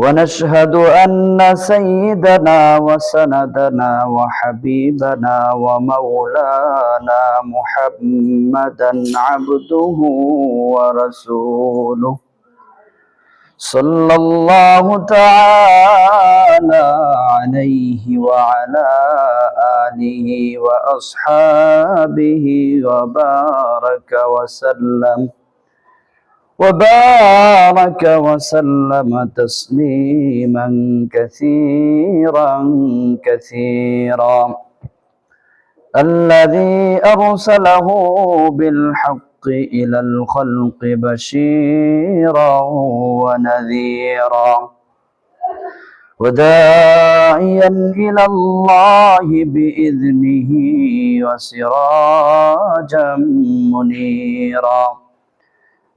ونشهد أن سيدنا وسندنا وحبيبنا ومولانا محمدا عبده ورسوله. صلى الله تعالى عليه وعلى آله وأصحابه وبارك وسلم. وبارك وسلم تسليما كثيرا كثيرا. الذي أرسله بالحق إلى الخلق بشيرا ونذيرا. وداعيا إلى الله بإذنه وسراجا منيرا.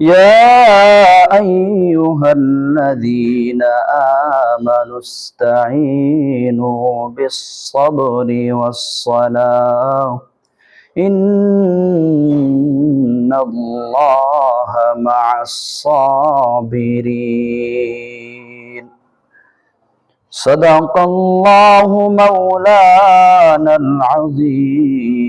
يا أيها الذين آمنوا استعينوا بالصبر والصلاة. إن الله مع الصابرين. صدق الله مولانا العظيم.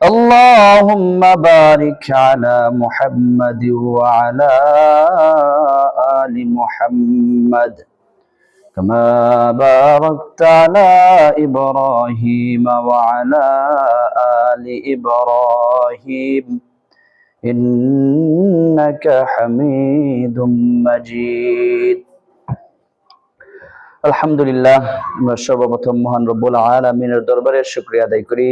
اللهم بارك على محمد وعلى آل محمد كما باركت على إبراهيم وعلى آل إبراهيم إنك حميد مجيد আলহামদুলিল্লাহ আমরা সর্বপ্রথম মহান রব্বুল আলমিনের দরবারে শুক্রিয়া আদায় করি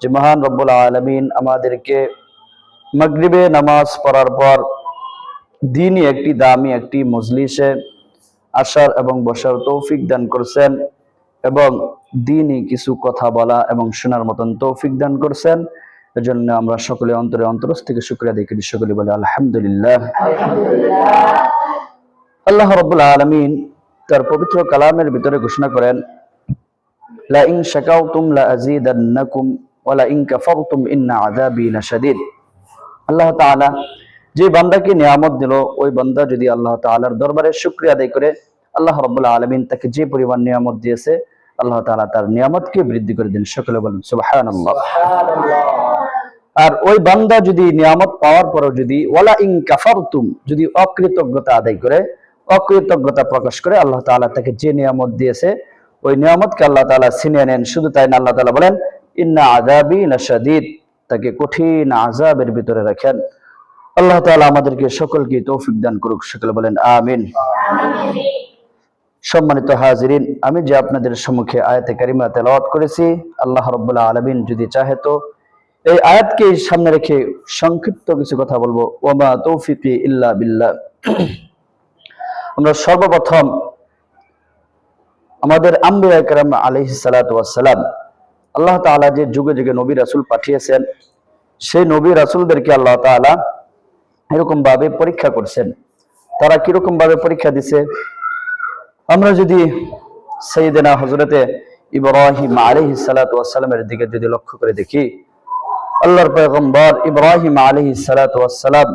যে মহান রব্বুল আলমিন আমাদেরকে মাগরিবে নামাজ পড়ার পর দিনই একটি দামি একটি মজলিসে আসার এবং বসার তৌফিক দান করছেন এবং দিনই কিছু কথা বলা এবং শোনার মতন তৌফিক দান করছেন। এজন্য আমরা সকলে অন্তরে অন্তরস থেকে শুক্রিয়া করি, সকলে বলে আলহামদুলিল্লাহ। আল্লাহ রব্বুল আলমিন তার পবিত্র কালামের ভিতরে ঘোষণা করেন, লা ইন শাকাউতুম লা আযীদান্নাকুম ইন্না আল্লাহ তাআলা যে বান্দাকে নিয়ামত দিল ওই বান্দা যদি আল্লাহ তাআলার দরবারে শুকরিয়া আদায় করে আল্লাহ রাব্বুল আলামিন তাকে যে পরিমাণ নিয়ামত দিয়েছে আল্লাহ তাআলা তার নিয়ামতকে বৃদ্ধি করে দেন। সকলে বলেন সুবহানাল্লাহ। আর ওই বান্দা যদি নিয়ামত পাওয়ার পরেও যদি ওয়ালা ইন কাফারতুম যদি অকৃতজ্ঞতা আদায় করে অকৃতজ্ঞতা প্রকাশ করে আল্লাহ তাআলা তাকে যে নিয়ামত দিয়েছে ওই নিয়ামতকে আল্লাহ তাআলা ছিনিয়ে নেন। শুধু তাই না আল্লাহ তাআলা বলেন ইন্না আযাবি লাশাদীদ তাকে কঠিন আজাবের ভিতরে রাখেন। আল্লাহ তাআলা আমাদেরকে সকলকে তৌফিক দান করুক সকলে বলেন আমিন। সম্মানিত হাজিরিন আমি যে আপনাদের সম্মুখে আয়াতে কারিমা তেলাওয়াত করেছি আল্লাহ রব্বুল্লাহ আলমিন যদি চাহে তো এই আয়াতকে সামনে রেখে সংক্ষিপ্ত কিছু কথা বলব। ওমা তৌফিকি ইল্লা বিল্লাহ। আমরা সর্বপ্রথম আমাদের আম্বিয়া কারাম আলহি সালাম আল্লাহ তাআলা যে যুগে যুগে নবী রাসুল পাঠিয়েছেন, সেই নবী রাসুলদেরকে আল্লাহ তাআলা এরকম ভাবে পরীক্ষা করছেন। তারা কীরকম ভাবে পরীক্ষা দিছে? আমরা যদি সৈয়দনা হজরতে ইব্রাহিম আলহি সালাতামের দিকে যদি লক্ষ্য করে দেখি, আল্লাহর পয়গম্বর ইব্রাহিম আলহি সালাতাম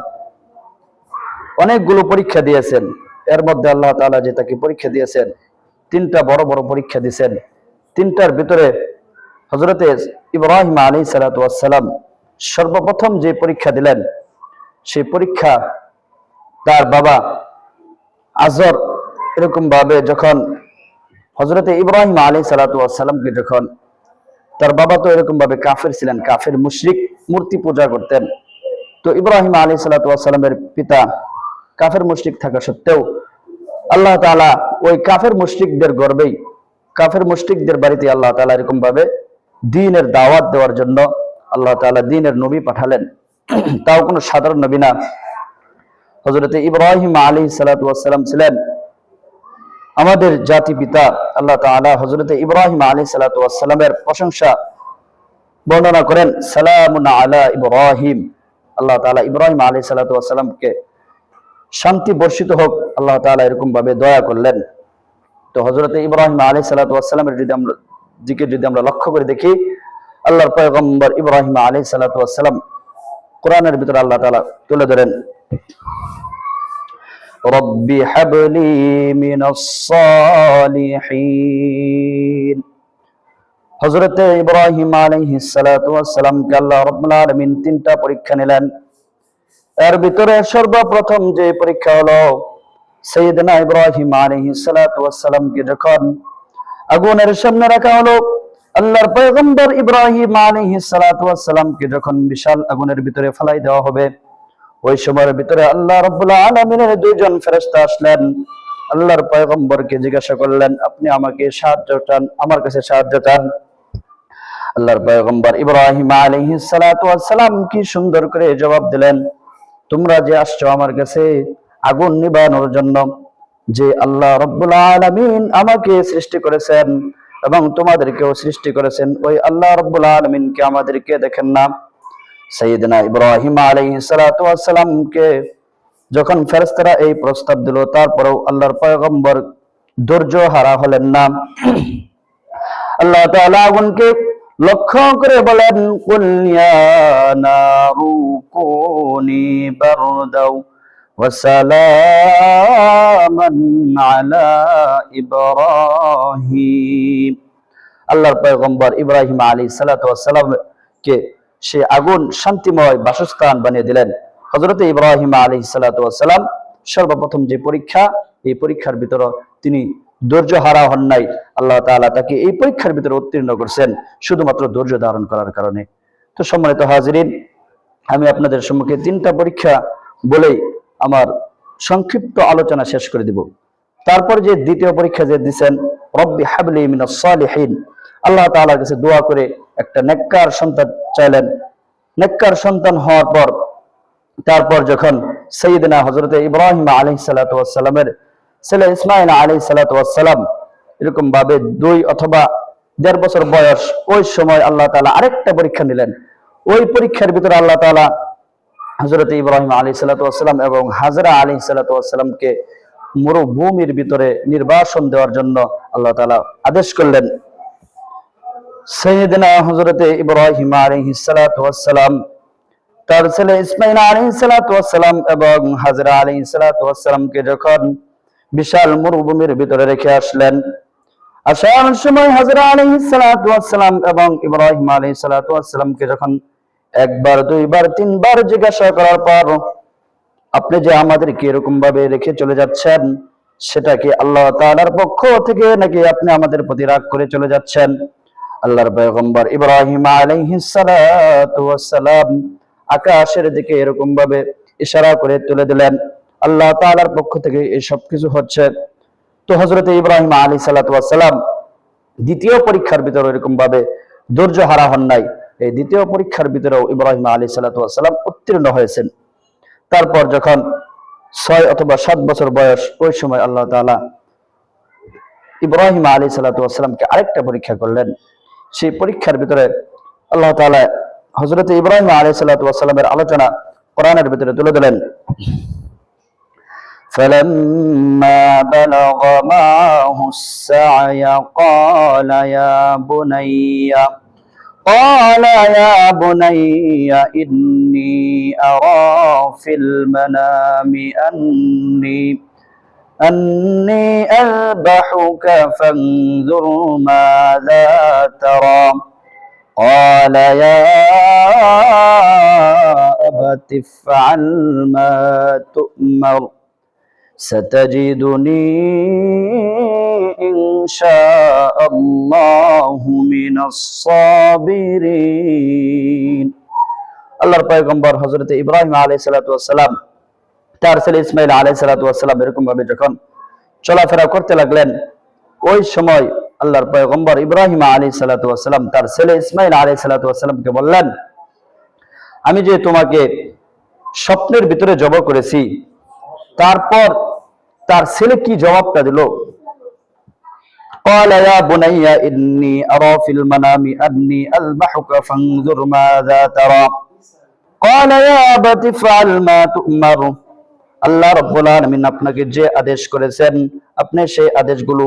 অনেকগুলো পরীক্ষা দিয়েছেন। এর মধ্যে আল্লাহ তাআলা যে তাকে পরীক্ষা দিয়েছেন, তিনটা বড় বড় পরীক্ষা দিয়েছেন তিনটার ভিতরে হজরতে ইব্রাহিম আলী সালাতাম সর্বপ্রথম যে পরীক্ষা দিলেন, সেই পরীক্ষা তার বাবা আজর এরকম ভাবে যখন হজরতে ইব্রাহিম আলী সালাতামকে যখন তার বাবা তো এরকম ভাবে কাফের ছিলেন, কাফের মুশরিক মূর্তি পূজা করতেন, তো ইব্রাহিম আলী সালাতামের পিতা কাফের মুশরিক থাকা সত্ত্বেও আল্লাহ তাআলা ওই কাফের মুশরিকদের গর্বেই, কাফের মুশরিকদের বাড়িতে আল্লাহ তালা এরকম ভাবে দিনের দাওয়াত দেওয়ার জন্য আল্লাহ তাআলা দিনের নবী পাঠালেন। তাও কোনো সাধারণ নবী না। হজরতে ইব্রাহিম আলী সালাতাম ছিলেন আমাদের জাতি পিতা। আল্লাহ তাআলা হজরতে ইব্রাহিম আলী সালাতামের প্রশংসা বর্ণনা করেন, সালামুন আলা ইব্রাহিম। আল্লাহ তাআলা ইব্রাহিম আলী সালাতামকে শান্তি বর্ষিত হোক, আল্লাহ তাআলা এরকম ভাবে দয়া করলেন। তো হজরতে ইব্রাহিম আলী সালাতামের যদি আমরা দিকে যদি আমরা লক্ষ্য করে দেখি, আল্লাহর পয়গম্বর ইব্রাহিম আলী সালাতাম কোরআনের ভিতরে আল্লাহ তালা তুলে ধরেন, রব্বি হাবলি ইব্রাহিম সালাতু আল্লাহ রাব্বুল আলামিন তিনটা পরীক্ষা নিলেন। এর ভিতরে সর্বপ্রথম যে পরীক্ষা হলো, সৈয়দনা ইব্রাহিম আলাইহিস সালাতু ওয়াস সালামকে যখন আগুনের সামনে রাখা হলো। আল্লাহর পয়গম্বর ইব্রাহিম আলাইহিস সালাতু ওয়াস যখন বিশাল আগুনের ভিতরে ফেলাই দেওয়া হবে, ওই সময়ের ভিতরে আল্লাহ রব্বুল আলমিনের দুইজন ফেরেস্তা আসলেন। আল্লাহর পয়গম্বরকে জিজ্ঞাসা করলেন, আপনি আমাকে সাহায্য চান, আমার কাছে সাহায্য চান? আল্লাহর পয়গম্বর ইব্রাহিম আলহি সালাম কি সুন্দর করে জবাব দিলেন, তোমরা যে আসছো আমার কাছে আগুন নিবানোর জন্য যে আল্লাহ রব্বুল আলমিন আমাকে সৃষ্টি করেছেন এবং তোমাদেরকেও সৃষ্টি করেছেন, ওই আল্লাহ রব্বুল আলমিনকে আমাদেরকে দেখেন না। সৈয়দনা ইব্রাহিম আলাইহিসসালামকে যখন ফেরেশতারা এই প্রস্তাব দিল, তারপরেও আল্লাহর পয়গম্বর ধৈর্য হারা হলেন না। আল্লাহ তাআলা লক্ষ্য করে বলেন, কুল আলা ইব্রাহিম। আল্লাহর পয়গম্বর ইব্রাহিম আলাইহিস সালাতু ওয়াস সালামকে সে আগুন শান্তিময় বাসস্থান বানিয়ে দিলেন। হজরতে ইব্রাহিম আলী সালাম সর্বপ্রথম যে পরীক্ষা, এই পরীক্ষার ভিতরে তিনি ধৈর্য হারা হন নাই। আল্লাহ তাআলা তাকে এই পরীক্ষার ভিতরে উত্তীর্ণ করছেন, শুধুমাত্র ধৈর্য ধারণ করার কারণে। তো সম্মানিত হাজিরিন, আমি আপনাদের সম্মুখে তিনটা পরীক্ষা বলেই আমার সংক্ষিপ্ত আলোচনা শেষ করে দিব। তারপর যে দ্বিতীয় পরীক্ষা যে দিচ্ছেন রব্বি হাবলি মিনাস সালিহিন আল্লাহ তাআলার কাছে দোয়া করে একটা নেককার সন্তান চাইলেন। নেককার সন্তান হওয়ার পর, তারপর যখন সৈয়দনা হজরত ইব্রাহিম আলী সালাতামের ছেলে ইসমাইল আলী সালাতাম এরকম ভাবে দুই অথবা দেড় বছর বয়স, ওই সময় আল্লাহ তালা আরেকটা পরীক্ষা নিলেন। ওই পরীক্ষার ভিতরে আল্লাহ তালা হজরত ইব্রাহিম আলী সালাতাম এবং হাজরা আলী সালাতামকে মরুভূমির ভিতরে নির্বাসন দেওয়ার জন্য আল্লাহ তালা আদেশ করলেন। সৈয়দনা হজরতে ইব্রাহিম আলাইহিস সালাতু সালাম তার ছেলে ইসমাইল আলাইহিস সালাতু সালাম এবং হাজরা আলাইহিস সালাতু ওয়াস সালামকে যখন বিশাল মরুভূমির ভিতরে রেখে আসলেন, আসার সময় হাজরা আলাইহিস সালাতু সালাম এবং ইব্রাহিম আলাইহিস সালাতু ওয়াস সালামকে যখন একবার, দুইবার, তিনবার জিজ্ঞাসা করার পর আপনি যে আমাদেরকে এরকম ভাবে রেখে চলে যাচ্ছেন, সেটা কি আল্লাহ তাআলার পক্ষ থেকে নাকি আপনি আমাদের প্রতি রাগ করে চলে যাচ্ছেন? আল্লাহর পয়গম্বর ইব্রাহিম ওয়াসসালাম আকাশের দিকে এরকম ভাবে ইশারা করে তুলে দিলেন। আল্লাহ তাআলার পক্ষ থেকে এই সব কিছু হচ্ছে। তো হযরত ইব্রাহিম আলাইহিস সালাতু ওয়াসসালাম দ্বিতীয় পরীক্ষার ভিতরে এরকম ভাবে ধৈর্য হারা হন নাই। এই দ্বিতীয় পরীক্ষার ভিতরেও ইব্রাহিম আলাইহিস সালাতু ওয়াসসালাম উত্তীর্ণ হয়েছেন তারপর যখন ছয় অথবা সাত বছর বয়স ওই সময় আল্লাহ তাআলা ইব্রাহিম আলী সালাতামকে আরেকটা পরীক্ষা করলেন সেই পরীক্ষার ভিতরে আল্লাহ তাআলা হজরত ইব্রাহিম আলী সালাতামের আলোচনা কোরআনের ভিতরে তুলে দিলেন فلما بلغ معه السعي قال يا بني قال يا بني إني أرى في المنام أني أني أذبحك فانظر ماذا ترى. قال يا أبت افعل ما تؤمر. ستجدني شاء الله من الصابرين আল্লাহর পয়গম্বর হযরত ইব্রাহিম আলাইহিস সালাতু ওয়াসসালাম তার ছেলে ইসমাইল আলাই সালাতাম এরকম ভাবে যখন চলাফেরা করতে লাগলেন ওই সময় আল্লাহর পয়গম্বর ইব্রাহিম আলী সালাতাম তার ছেলে ইসমাইল আলী সালাতামকে বললেন আমি যে তোমাকে স্বপ্নের ভিতরে জব করেছি তারপর তার ছেলে কি জবাবটা দিল قال يا بني إني أرى في المنام أني أذبحك فانظر ماذا ترى قال يا أبت افعل ما تؤمر আল্লাহ রব্বুল আলামিন আপনাকে যে আদেশ করেছেন আপনি সেই আদেশগুলো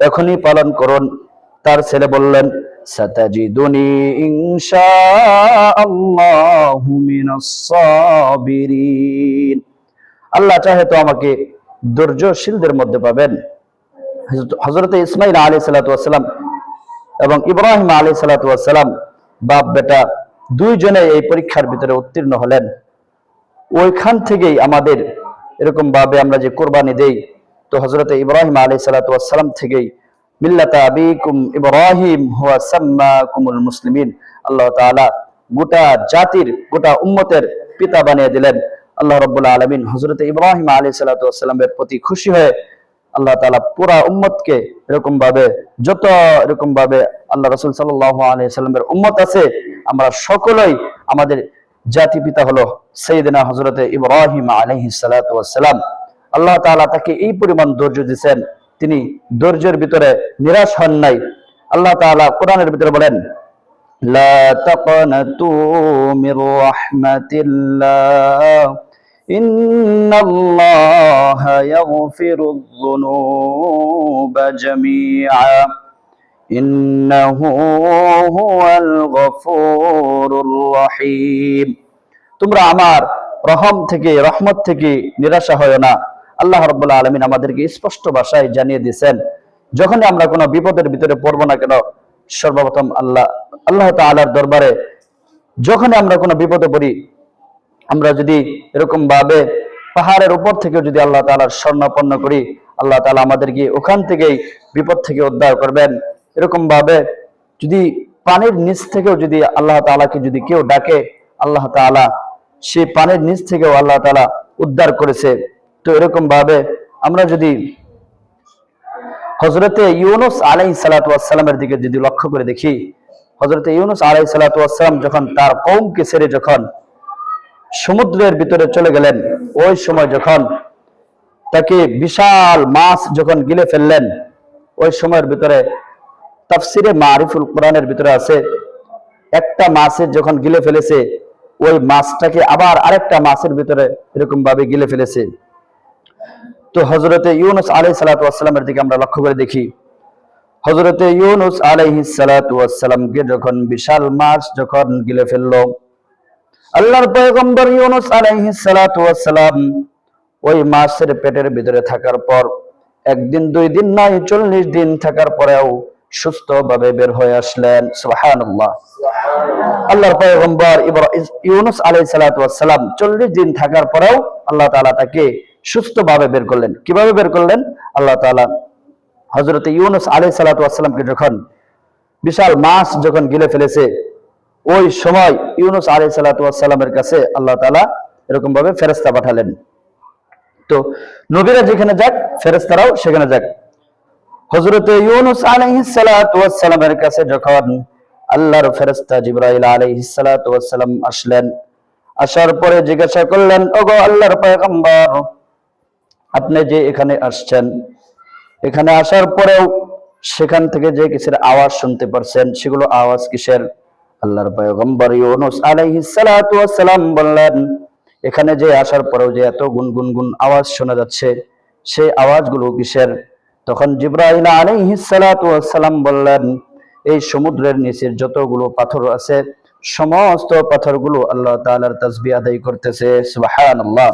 এখনই পালন করুন তার ছেলে বললেন সাতাজিদুনি ইনশাআল্লাহু মিনাস সাবিরিন আল্লাহ চাহে তো আমাকে ধৈর্যশীলদের মধ্যে পাবেন হযরত ইসমাইল আলাইহিস সালাতু ওয়াসসালাম এবং ইব্রাহিম আলাইহিস সালাতু ওয়াসসালাম বাপ বেটা দুইজনে এই পরীক্ষার ভিতরে উত্তীর্ণ হলেন। ওইখান থেকেই আমাদের এরকম ভাবে আমরা যে কোরবানি দেই, তো হজরত ইব্রাহিম আলাই সালাতাম থেকেই মিল্লাতা সাম্মাকুমুল মুসলিমিন। আল্লাহ তাআলা গোটা জাতির, গোটা পিতা বানিয়ে দিলেন। আল্লাহ আলামিন হযরত ইব্রাহিম আলাইহিস সালাতু ওয়াসসালামের প্রতি খুশি হয়ে আল্লাহ তাআলা পুরা উম্মতকে এরকম ভাবে যত এরকম ভাবে আল্লাহ রসুল সাল্লাল্লাহু আলাইহি সাল্লামের উম্মত আছে, আমরা সকলেই আমাদের জাতি পিতা হলো সৈয়দনা হজরতে ইব্রাহিম আলাইহিস সালাতু ওয়াসসালাম। আল্লাহ তাআলা তাকে এই পরিমাণ ধৈর্য দিয়েছেন। তিনি ধৈর্যের ভিতরে নিরাশ হন নাই। আল্লাহ তাআলা কোরআনের ভিতরে বলেন, লা তাকনাতু মির রাহমাতিল্লাহ। ইন্নাল্লাহা ইয়াগফিরুয যুনুবা জামিআ। ইন্নাহু হুয়াল গফুরুর রহিম। তোমরা আমার রহম থেকে, রহমত থেকে নিরাশা হয় না। আল্লাহ রাব্বুল আলামিন আমাদেরকে স্পষ্ট ভাষায় জানিয়ে দিয়েছেন, যখনই আমরা কোনো বিপদের ভিতরে পড়ব না কেন, সর্বপ্রথম আল্লাহ আল্লাহ তাআলার দরবারে যখনই আমরা কোনো বিপদে পড়ি আমরা যদি এরকম ভাবে পাহাড়ের উপর থেকে যদি আল্লাহ তাআলার স্বর্ণাপন্ন করি, আল্লাহ তাআলা আমাদেরকে ওখান থেকেই বিপদ থেকে উদ্ধার করবেন। এরকম ভাবে যদি পানির নিচ থেকেও যদি আল্লাহ তাআলাকে যদি কেউ ডাকে, আল্লাহ তাআলা সে পানির নিচ থেকেও আল্লাহ তাআলা উদ্ধার করেছে। তো এরকম ভাবে আমরা যদি হজরতে ইউনুস আলাই সালাতামের দিকে যদি লক্ষ্য করে দেখি হজরতে ইউনুস আলাই সালাতাম যখন তার কৌমকে ছেড়ে যখন সমুদ্রের ভিতরে চলে গেলেন। ওই সময় যখন তাকে বিশাল মাছ যখন গিলে ফেললেন, ওই সময়ের ভিতরে তাফসিরে মারিফুল কোরআনের ভিতরে আছে, একটা মাছের যখন গিলে ফেলেছে, ওই মাছটাকে আবার আরেকটা মাছের ভিতরে এরকম ভাবে গিলে ফেলেছে। তো হজরতে ইউনুস আলাই সালাতামের দিকে আমরা লক্ষ্য করে দেখি। হজরতে ইউনুস আলাইহি সালাতামকে যখন বিশাল মাছ যখন গিলে ফেলল আল্লাহর পয়গম্বর ইউনুস আলাইহি সালাতাম ওই মাছের পেটের ভিতরে থাকার পর একদিন দুই দিন নয় চল্লিশ দিন থাকার পরেও সুস্থ ভাবে বের হয়ে আসলেন। সুবহানাল্লাহ। আল্লাহর পয়গম্বর ইউনুস আলাইহিস সালাতু ওয়াসসালাম 40 দিন থাকার পরেও আল্লাহ তাআলা তাকে সুস্থভাবে বের করলেন। কীভাবে বের করলেন? আল্লাহ তাআলা হযরত ইউনুস আলাইহিস সালাতু ওয়াসসালামকে যখন বিশাল মাছ যখন গিলে ফেলেছে ওই সময় ইউনুস আলাই সালাতামের কাছে আল্লাহ তালা এরকম ভাবে ফেরেস্তা পাঠালেন। তো নবীরা যেখানে যাক ফেরেস্তারাও সেখানে যাক। হজরত ইউনুস আলাইহিসসালামের কাছে যখন আল্লাহর ফেরেস্তা জিব্রাইল আলাইহিসসালাম আসলেন, আসার পরে জিজ্ঞাসা করলেন, ওগো আল্লাহর পয়গম্বর, আপনি যে এখানে আসছেন, এখানে আসার পরেও সেখান থেকে যে কিসের আওয়াজ শুনতে পারছেন, সেগুলো আওয়াজ কিসের? আল্লাহর পয়গম্বর ইউনুস আলাইহিসসালাম বললেন, এখানে যে আসার পরেও যে এত গুনগুন গুন আওয়াজ শোনা যাচ্ছে, সেই আওয়াজগুলো কিসের? তখন জিব্রাইল আলাইহিসসালাম বললেন, এই সমুদ্রের নিচের যতগুলো পাথর আছে, সমস্ত পাথরগুলো আল্লাহ তাআলার তাসবিহ আদায় করতেছে, সুবহানাল্লাহ।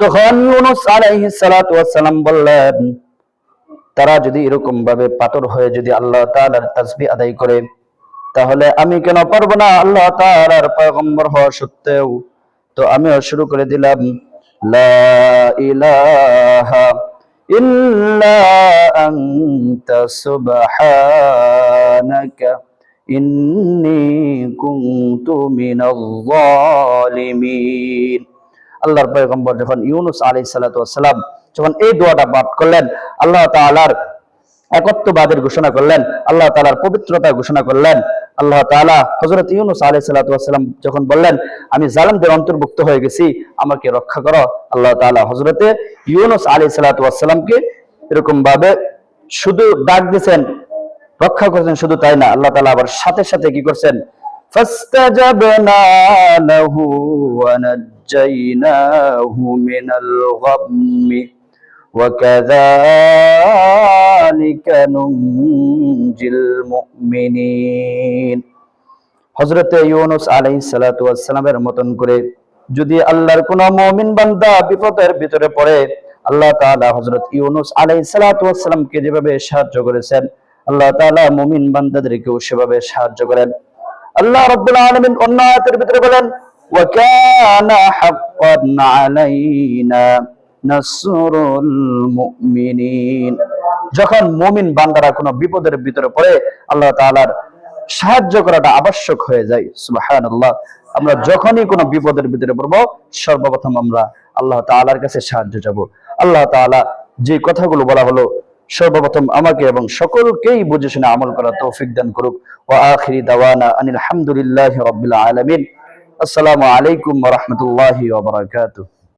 তখন ইউনুস আলাইহিস সালাতু ওয়াসসালাম বললেন, তারা যদি এরকম ভাবে পাথর হয়ে যদি আল্লাহ তাআলার তাসবিহ আদায় করে তাহলে আমি কেন পারব না? আল্লাহ তাআলার পয়গম্বর হওয়া সত্ত্বেও। তো আমিও শুরু করে দিলাম। লা ইলাহা আল্লাহর পয়গম্বর যখন ইউনুস আলাইহিস ওয়াসসালাম যখন এই দোয়াটা পাঠ করলেন, আল্লাহ তাআলার একত্ববাদের ঘোষণা করলেন আল্লাহ তাআলার পবিত্রতা ঘোষণা করলেন আল্লাহ তাআলা হযরত ইউনুস আলাইহিস সালাতু ওয়াসসালাম যখন বললেন আমি জালিমদের অন্তর্ভুক্ত হয়ে গেছি আমাকে রক্ষা করো আল্লাহ তাআলা হযরতে ইউনুস আলাইহিস সালাতু ওয়াসসালামকে এরকম ভাবে শুধু ডাক দিয়েছেন রক্ষা করেছেন শুধু তাই না আল্লাহ তাআলা আবার সাথে সাথে কি করছেন فاستجبنا له ونجيناه من الغم وكذلك ننجي المؤمنين হযরত ইউনুস আলাইহিস সালাতু ওয়াসসালামের মতন করে যদি আল্লাহর কোন মুমিন বান্দা বিপদের ভিতরে পড়ে আল্লাহ তাআলা হযরত ইউনুস আলাইহিস সালাতু ওয়াসসালামকে যেভাবে সাহায্য করেছেন আল্লাহ তাআলা মুমিন বান্দাদেরকেও সেভাবে সাহায্য করেন আল্লাহ রাব্বুল আলামিন অন্য আয়াতের ভিতরে বলেন ওয়া কানা হাক্কান আলাইনা যখন মুমিন বান্দারা কোনো বিপদের ভিতরে পড়ে, আল্লাহ তাআলার সাহায্য করাটা আবশ্যক হয়ে যায়। সুবহানাল্লাহ। আমরা যখনই কোনো বিপদের ভিতরে পড়ব, সর্বপ্রথম আমরা আল্লাহ তাআলার কাছে সাহায্য যাব আল্লাহ তাআলা যে কথাগুলো বলা হলো, সর্বপ্রথম আমাকে এবং সকলকেই বুঝে শুনে আমল করা তৌফিক দান করুক। ওয়া আখিরি দাওয়ানা আনিল হামদুলিল্লাহি রাব্বিল আলামিন। আসসালামু আলাইকুম রাহমাতুল্লাহি বারাকাতুহু।